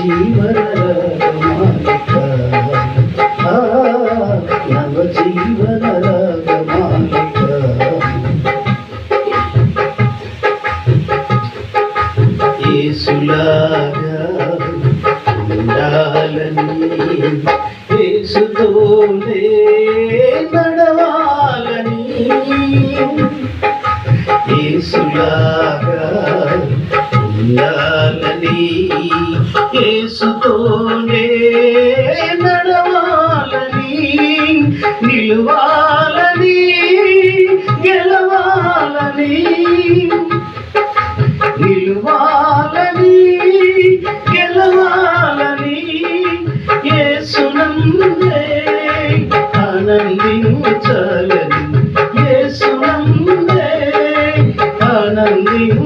జీవన నవ జీవన ఏసులాగా ఉండాలని ఏసుతోనే నడవాలని ఏసులాగా ఉండాలని యేసుతోనే నడవాలని నిలవాలని గెలవాలని నిలువాలని గెలవాలని యేసునందే ఆనందించాలని యేసునందే ఆనందించాలని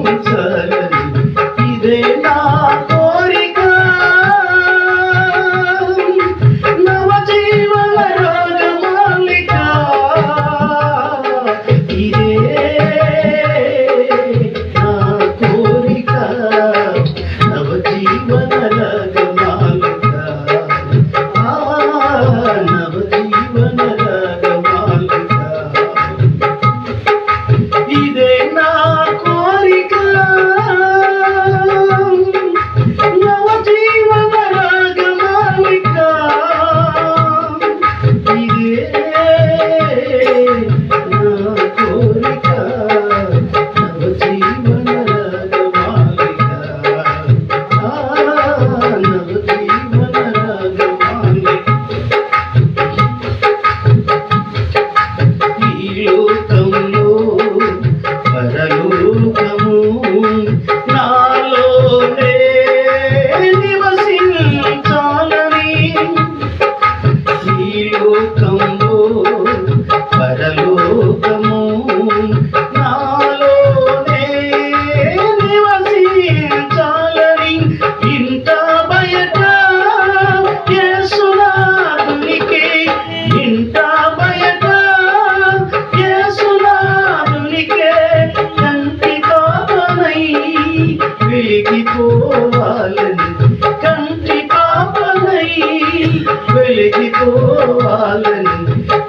వెలిగిపోవాలని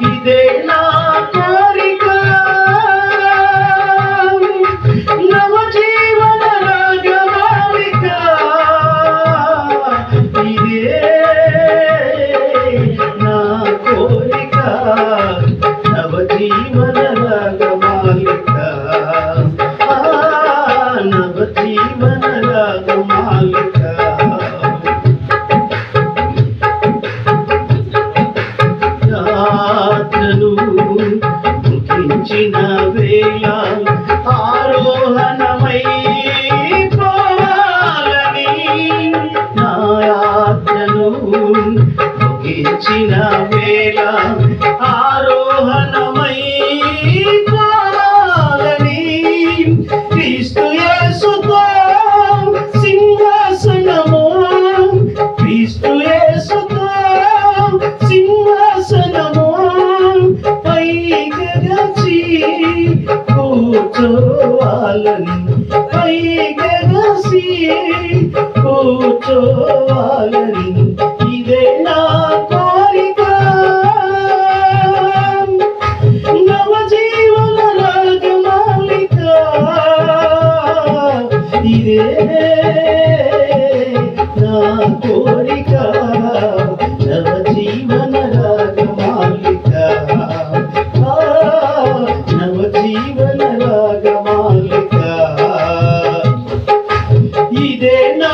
ఇదే నా కోరిక నవజీవన రాగమాలిక ఇదే నా కోరిక నవజీవన రాగమాలిక వేళ ఆరోహణమై కాలని క్రీస్తు యేసుతో సింహాసనము. క్రీస్తు యేసుతో సింహాసనము. పైకగచి కూర్చోవాలని పైకగసి కూర్చో నీవే నా కోరిక నవ జీవన రాగ మాలిక నవ జీవన ఇదే నా